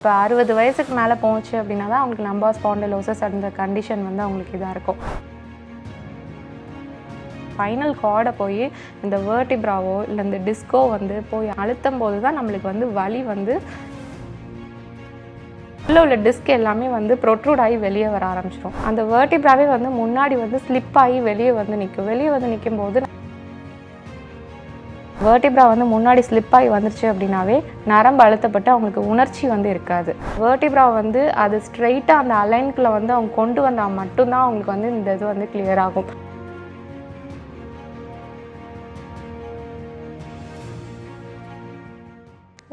இப்போ அறுபது வயசுக்கு மேலே போச்சு அப்படின்னா தான் அவங்களுக்கு லம்பா ஸ்பாண்டலோசஸ் அந்த கண்டிஷன் வந்து அவங்களுக்கு இதாக இருக்கும். ஃபைனல் கார்டை போய் இந்த வேர்டிப்ராவோ இல்லை இந்த டிஸ்கோ வந்து போய் அழுத்தும் போது தான் நம்மளுக்கு வந்து வலி வந்து உள்ள உள்ள டிஸ்க் எல்லாமே வந்து ப்ரொட்ரூட் ஆகி வெளியே வர ஆரம்பிச்சிடும் அந்த வேர்டிப்ராவே வந்து முன்னாடி வந்து ஸ்லிப் ஆகி வெளியே வந்து நிற்கும் வெளியே வந்து நிற்கும் போது வேர்டிப்ரா வந்து முன்னாடி ஸ்லிப் ஆகி வந்துருச்சு அப்படின்னாவே நரம்பு அழுத்தப்பட்டு அவங்களுக்கு உணர்ச்சி வந்து இருக்காது. வேர்டிப்ரா வந்து அது ஸ்ட்ரெயிட்டாக அந்த அலைன்குள்ளே வந்து அவங்க கொண்டு வந்தால் மட்டும்தான் அவங்களுக்கு வந்து இந்த இது வந்து கிளியர் ஆகும்.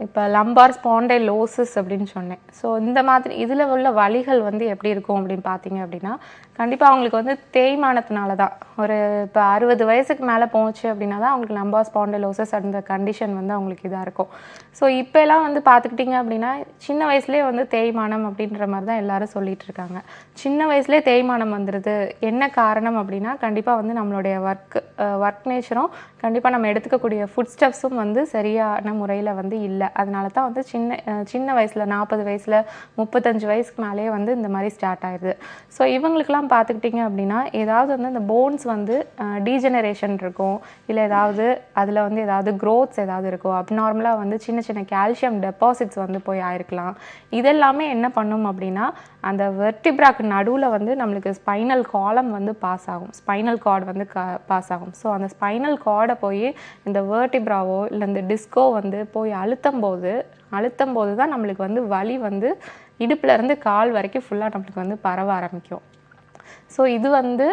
இப்போ லம்பார் ஸ்பாண்டைலோசிஸ் அப்படின்னு சொன்னேன். ஸோ இந்த மாதிரி இதில் உள்ள வழிகள் வந்து எப்படி இருக்கும் அப்படின்னு பார்த்தீங்க அப்படின்னா கண்டிப்பாக அவங்களுக்கு வந்து தேய்மானத்தினால தான் ஒரு இப்போ அறுபது வயசுக்கு மேலே போச்சு அப்படின்னா தான் அவங்களுக்கு லம்பார் ஸ்பாண்டைலோசிஸ் அந்த கண்டிஷன் வந்து அவங்களுக்கு இதாக இருக்கும். ஸோ இப்போ எல்லாம் வந்து பார்த்துக்கிட்டிங்க அப்படின்னா சின்ன வயசுலேயே வந்து தேய்மானம் அப்படின்ற மாதிரி தான் எல்லாரும் சொல்லிகிட்டு இருக்காங்க. சின்ன வயசுலேயே தேய்மானம் வந்துடுது என்ன காரணம் அப்படின்னா கண்டிப்பாக வந்து நம்மளுடைய ஒர்க் ஒர்க் நேச்சரும் கண்டிப்பாக நம்ம எடுத்துக்கக்கூடிய ஃபுட் ஸ்டெப்ஸும் வந்து சரியான முறையில் வந்து இல்லை. அதனால தான் வந்து சின்ன சின்ன வயசில் நாற்பது வயசில் முப்பத்தஞ்சு வயசுக்கு மேலேயே வந்து இந்த மாதிரி ஸ்டார்ட் ஆயிடுது ஸோ இவங்களுக்கெல்லாம் பார்த்துக்கிட்டிங்க அப்படின்னா ஏதாவது வந்து இந்த போன்ஸ் வந்து டீஜெனரேஷன் இருக்கும். இல்லை ஏதாவது அதில் வந்து ஏதாவது க்ரோத்ஸ் ஏதாவது இருக்கும் அப்நார்மலாக வந்து சின்ன சின்ன கால்சியம் டெபாசிட்ஸ் வந்து போய் ஆயிருக்கலாம். இதெல்லாமே என்ன பண்ணும் அப்படின்னா அந்த வெர்டிப்ராக்கு நடுவில் வந்து நம்மளுக்கு ஸ்பைனல் காலம் வந்து பாஸ் ஆகும். ஸ்பைனல் கார்டு வந்து க பாஸ் ஆகும். ஸோ அந்த ஸ்பைனல் கார்டை போய் இந்த வேர்டிப்ராவோ இல்லை இந்த டிஸ்கோ வந்து போய் அழுத்தம் போது அழுத்தம் போது தான் நம்மளுக்கு வந்து வலி வந்து இடுப்புல இருந்து கால் வரைக்கும் ஃபுல்லாக நம்மளுக்கு வந்து பரவ ஆரம்பிக்கும். ஸோ இது வந்து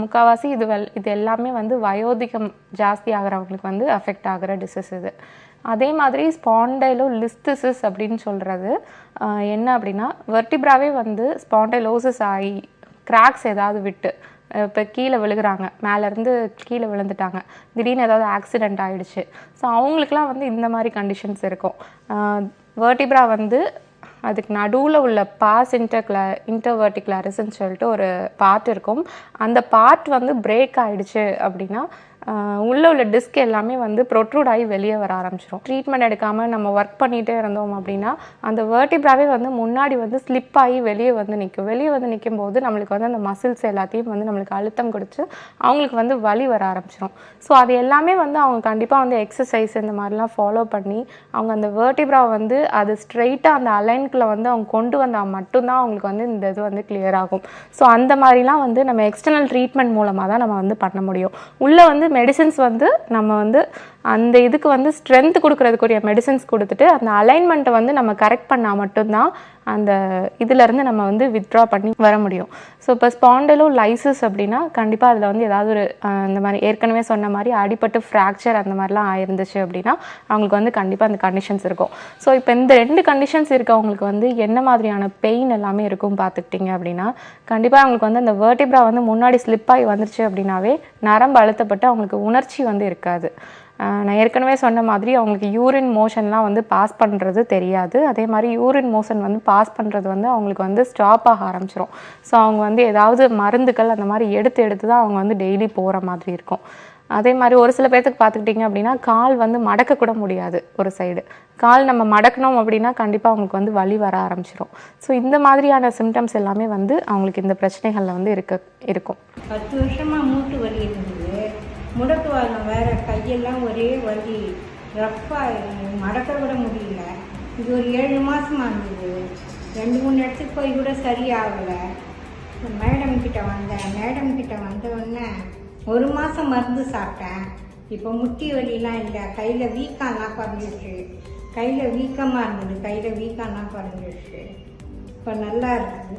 முக்கால்வாசி இது வெல் இது எல்லாமே வந்து வயோதிகம் ஜாஸ்தி ஆகிறவங்களுக்கு வந்து அஃபெக்ட் ஆகிற டிசீஸ் இது. அதே மாதிரி ஸ்பாண்டைலோ லிஸ்திசிஸ் அப்படின்னு சொல்கிறது என்ன அப்படின்னா வெர்டிப்ராவே வந்து ஸ்பாண்டைலோசிஸ் ஆகி கிராக்ஸ் ஏதாவது விட்டு இப்போ கீழே விழுகுறாங்க. மேலேருந்து கீழே விழுந்துட்டாங்க. திடீர்னு ஏதாவது ஆக்சிடெண்ட் ஆகிடுச்சு ஸோ அவங்களுக்குலாம் வந்து இந்த மாதிரி கண்டிஷன்ஸ் இருக்கும். வேர்டிப்ரா வந்து அதுக்கு நடுவில் உள்ள பாஸ் இன்டர்க்ள இன்டர்வர்டிகுலரிஸ்ன்னு சொல்லிட்டு ஒரு பார்ட் இருக்கும். அந்த பார்ட் வந்து பிரேக் ஆகிடுச்சு அப்படின்னா உள்ளே உள்ள டிஸ்க் எல்லாமே வந்து ப்ரொட்ரூட் ஆகி வெளியே வர ஆரம்பிச்சிடும் ட்ரீட்மெண்ட் எடுக்காமல் நம்ம ஒர்க் பண்ணிகிட்டே இருந்தோம் அப்படின்னா அந்த வேர்டிப்ராவே வந்து முன்னாடி வந்து ஸ்லிப் ஆகி வெளியே வந்து நிற்கும் வெளியே வந்து நிற்கும் போது நம்மளுக்கு வந்து அந்த மசில்ஸ் எல்லாத்தையும் வந்து நம்மளுக்கு அழுத்தம் கொடுத்து அவங்களுக்கு வந்து வலி வர ஆரம்பிச்சிடும் ஸோ அது எல்லாமே வந்து அவங்க கண்டிப்பாக வந்து எக்ஸசைஸ் இந்த மாதிரிலாம் ஃபாலோ பண்ணி அவங்க அந்த வேர்டிப்ரா வந்து அது ஸ்ட்ரெயிட்டாக அந்த அலைன்குள்ளே வந்து அவங்க கொண்டு வந்தால் மட்டும்தான் அவங்களுக்கு வந்து இந்த இது வந்து கிளியர் ஆகும். ஸோ அந்த மாதிரிலாம் வந்து நம்ம எக்ஸ்டர்னல் ட்ரீட்மெண்ட் மூலமாக தான் நம்ம வந்து பண்ண முடியும். உள்ளே வந்து மெடிசின்ஸ் வந்து நம்ம வந்து அந்த இதுக்கு வந்து ஸ்ட்ரென்த் கொடுக்குறதுக்குரிய மெடிசன்ஸ் கொடுத்துட்டு அந்த அலைன்மெண்ட்டை வந்து நம்ம கரெக்ட் பண்ணால் மட்டும்தான் அந்த இதுலேருந்து நம்ம வந்து வித்ட்ரா பண்ணி வர முடியும். ஸோ இப்போ ஸ்பாண்டலோ லைசஸ் அப்படின்னா கண்டிப்பாக அதில் வந்து ஏதாவது ஒரு இந்த மாதிரி ஏற்கனவே சொன்ன மாதிரி அடிப்பட்டு ஃப்ராக்சர் அந்த மாதிரிலாம் ஆயிருந்துச்சு அப்படின்னா அவங்களுக்கு வந்து கண்டிப்பாக அந்த கண்டிஷன்ஸ் இருக்கும். ஸோ இப்போ இந்த ரெண்டு கண்டிஷன்ஸ் இருக்கவங்களுக்கு வந்து என்ன மாதிரியான பெயின் எல்லாமே இருக்கும் பார்த்துக்கிட்டிங்க அப்படின்னா கண்டிப்பாக அவங்களுக்கு வந்து அந்த வேர்டிப்ரா வந்து முன்னாடி ஸ்லிப் ஆகி வந்துருச்சு அப்படின்னாவே நரம்பு அழுத்தப்பட்டு அவங்களுக்கு உணர்ச்சி வந்து இருக்காது. நான் ஏற்கனவே சொன்ன மாதிரி அவங்களுக்கு யூரின் மோஷன்லாம் வந்து பாஸ் பண்ணுறது தெரியாது. அதே மாதிரி யூரின் மோஷன் வந்து பாஸ் பண்ணுறது வந்து அவங்களுக்கு வந்து ஸ்டாப் ஆக ஆரம்பிச்சிடும் ஸோ அவங்க வந்து ஏதாவது மருந்துகள் அந்த மாதிரி எடுத்து எடுத்து தான் அவங்க வந்து டெய்லி போகிற மாதிரி இருக்கும். அதே மாதிரி ஒரு சில பேர்த்துக்கு பார்த்துக்கிட்டிங்க அப்படின்னா கால் வந்து மடக்கக்கூட முடியாது ஒரு சைடு கால் நம்ம மடக்கணும் அப்படின்னா கண்டிப்பாக அவங்களுக்கு வந்து வலி வர ஆரம்பிச்சிடும் ஸோ இந்த மாதிரியான சிம்டம்ஸ் எல்லாமே வந்து அவங்களுக்கு இந்த பிரச்சனைகளில் வந்து இருக்க இருக்கும். பத்து வருஷமாக மூட்டு வலி இருந்தது. முடக்கு வாங்க வேறு கையெல்லாம் ஒரே வலி. ரஃப்பாக மடக்க விட முடியல. இது ஒரு ஏழு மாசமா இருந்தது. ரெண்டு மூணு இடத்துக்கு போய் கூட சரியாகலை. மேடம் கிட்ட வந்தேன். மேடம் கிட்ட வந்தவுடனே ஒரு மாதம் மருந்து சாப்பிட்டேன். இப்போ முட்டி வலிலாம் இல்லை. கையில் வீக்கம்லாம் குறைஞ்சிருச்சு கையில் வீக்கமாக இருந்தது. கையில் வீக்கம்லாம் குறைஞ்சிருச்சு இப்போ நல்லா இருக்குது.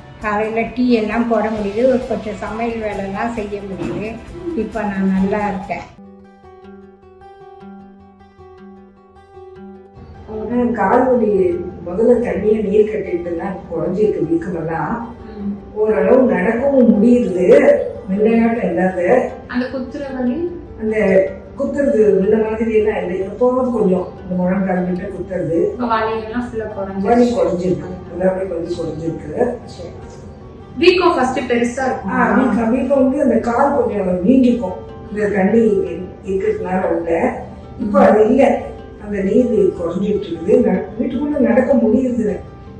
காலையில் டீ எல்லாம் போட முடியுது. ஒரு கொஞ்சம் சமையல் வேலைலாம் செய்ய முடியுது. இப்போ நான் நல்லா இருக்கேன். கால் வலி முதல்ல தண்ணியை நீர் கட்டிட்டுலாம் குறைஞ்சிருக்கு வீக்கமெல்லாம் ஓரளவு நடக்கவும் முடியுது. முன்னையாட்டம் இல்லாத அந்த குத்துற வலி? அந்த குத்துறது முன்ன மாதிரி எல்லாம் இல்லை. எப்போவும் கொஞ்சம் இந்த முழங்கால் கிட்ட குத்துறது. வலி குறைஞ்சிருக்கு எல்லாமே கொஞ்சம் குறைஞ்சிருக்கு வீக்கம் ஃபர்ஸ்ட் பெருசா இருக்கும்? வீக்கம் வந்து அந்த கால் கொஞ்சம் வீங்கிக்கும் இந்த தண்ணி இருக்கிறதுனால உள்ள. இப்போ அது இல்லை. அந்த நீர் குறைஞ்சிட்டு இருக்குது. வீட்டுக்குள்ள நடக்க முடியுது.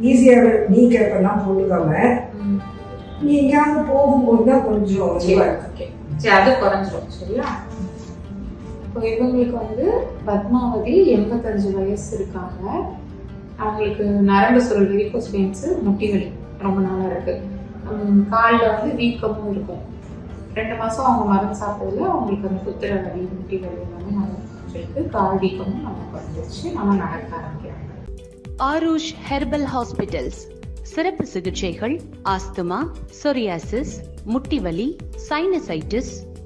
ஈஸியாக நீ கேப்பெல்லாம் போட்டுக்காம. நீ எங்கேயாவது போகும்போது தான் கொஞ்சம் சரி இதுவா இருக்கு. அது குறைஞ்சிரும். சரியா? இப்போ இவங்களுக்கு வந்து பத்மாவதி எண்பத்தஞ்சு வயசு இருக்காங்க. அவங்களுக்கு நரம்பு சுருள் வெரிகோஸ் பெயின்ஸு முட்டி வலி ரொம்ப நாளாக இருக்குது காலில் வந்து வீக்கமும் இருக்கும். ரெண்டு மாதம் அவங்க மருந்து சாப்பிட்டதுல அவங்களுக்கு அந்த குத்துற வலி முட்டி வலி எல்லாமே நல்லா குறைஞ்சிருக்கு கால் வீக்கமும் நல்லா குறைஞ்சிருச்சு. நல்லா நடக்க ஆரம்பிக்கிறாங்க. ஆரூஷ் ஹெர்பல் ஹாஸ்பிட்டல்ஸ் சிறப்பு சிகிச்சைகள் ஆஸ்துமா சொரியாசிஸ் முட்டிவலி சைனசைட்டிஸ்